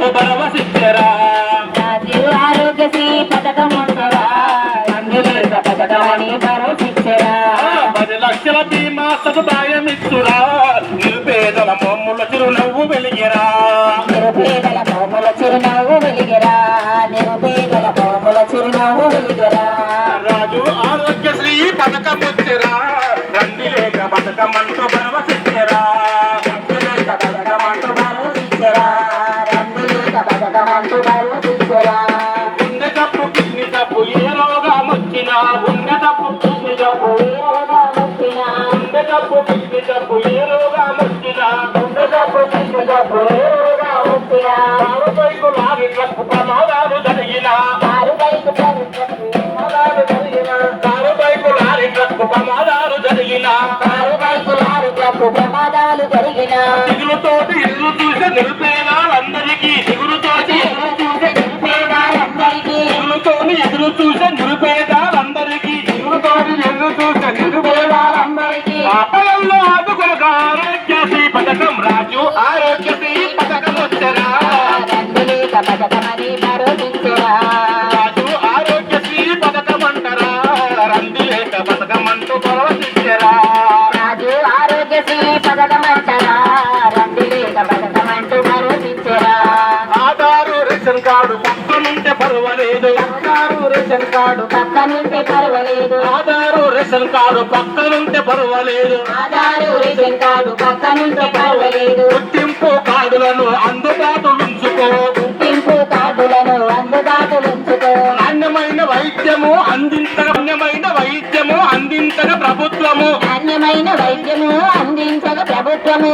పథకమంటూ భరవసిచ్చరా రాజీవ్ ఆరోగ్యశ్రీ పథకం ఉండగా అందులేక పథకమని భరోసిచ్చరా పది లక్షల బీమా సదుపాయం ఇచ్చురా నిరుపేదల మొమ్ముల చిరునవ్వు వెలిగిరా. నిరుపేదల భూముల చిరునవ్వు వెలిగిరా. నిరుపేదల భూముల చిరునవ్వు వెలిగిరా. జబ్బు కిడ్నీ జబ్బు ఏ రోగం వచ్చినా కారు బైకు లారీ ట్రక్కు ప్రమాదాలు జరిగినా. కారు బైకు లారీ ట్రక్కు ప్రమాదాలు జరిగినా. ప్రమాదాలు జరిగిన. దిగులుతోటి ఇల్లు చూసే నిరుపేదాలందరికీ దిగులుతోటి ఇల్లు చూసే పేదలందరికీ దిగులుతోని ఎదురు చూసే నిరుపేదాలందరికీ భరోసించరా రాజు ఆరోగ్యశ్రీ పథకం అంటారా రంది లేక పథకం అంటూ ప్రవర్తించరా రాజు ఆరోగ్యశ్రీ రంగులేక పథకమంటూ భరోసించరా ఆధారు రేషన్ కార్డు పక్కనుంటే పర్వాలేదు. ఆధారు రేషన్ కార్డు పక్కనుంటే పర్వాలేదు. ఆధారు రేషన్ కార్డు పక్కనుంటే పర్వాలేదు. ఆధారు రేషన్ కార్డు పక్కనుంటే పర్వాలేదు. గుర్తింపు కార్డులను వైద్యము నాణ్యమైన వైద్యము అందించగా ప్రభుత్వము. నాణ్యమైన వైద్యము అందించగ ప్రభుత్వము.